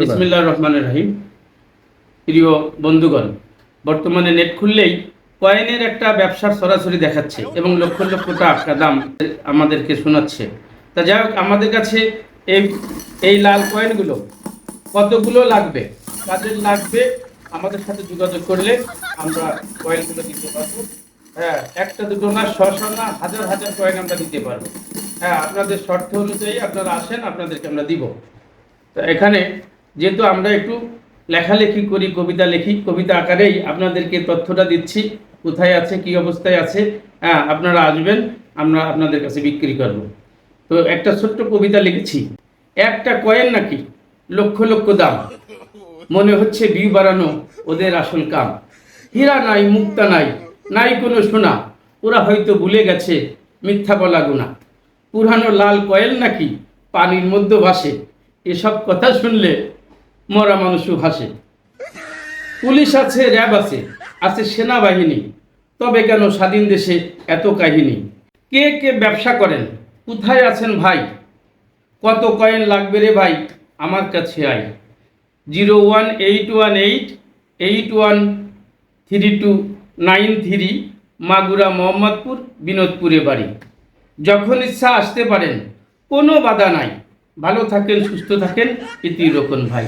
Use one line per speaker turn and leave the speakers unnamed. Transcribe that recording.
বিসমিল্লাহ রহমান রাহিম। প্রিয় বন্ধুগণ, বর্তমানে নেট খুললেই কয়েনের একটা ব্যবসার সরাসরি দেখাচ্ছে এবং লক্ষ লক্ষ টাকা দাম আমাদেরকে শোনাচ্ছে। তা যাই হোক, আমাদের কাছে এই এই লাল কয়েনগুলো কতগুলো লাগবে? কাদের লাগবে? আমাদের সাথে যোগাযোগ করলে আমরা কয়েনগুলো দিতে পারব। হ্যাঁ একটা দুটো না, ছশো না, হাজার হাজার কয়েন আমরা দিতে পারব। হ্যাঁ আপনাদের শর্ত অনুযায়ী আপনারা আসেন, আপনাদেরকে আমরা দিব। তো এখানে যেহেতু আমরা একটু লেখালেখি করি, কবিতা লিখি, কবিতা আকারেই আপনাদেরকে তথ্যটা দিচ্ছি, কোথায় আছে, কি অবস্থায় আছে হ্যাঁ আপনারা আসবেন, আমরা আপনাদের কাছে বিক্রি করব। তো একটা ছোট্ট কবিতা লিখেছি, একটা কয়েন নাকি লক্ষ লক্ষ দাম, মনে হচ্ছে বিউ বাড়ানো ওদের আসল কাম। হীরা নাই, মুক্তা নাই নাই কোনো সোনা, ওরা হয়তো ভুলে গেছে মিথ্যা বলা গুণা। পুরানো লাল কয়েল নাকি পানির মধ্যে ভাসে, এসব কথা শুনলে মরা মানুষও হাসে পুলিশ আছে, র্যাব আছে আছে সেনাবাহিনী। তবে কেন স্বাধীন দেশে এত কাহিনী? কে কে ব্যবসা করেন? কোথায় আছেন ভাই? কত কয়েন লাগবে রে ভাই? আমার কাছে আয়। Zero one eight one eight eight one three two nine three, Magura Mohammadpur, বিনোদপুরে বাড়ি। যখন ইচ্ছা আসতে পারেন, কোনো বাধা নাই। ভালো থাকেন, সুস্থ থাকেন, ইতি রকম ভাই।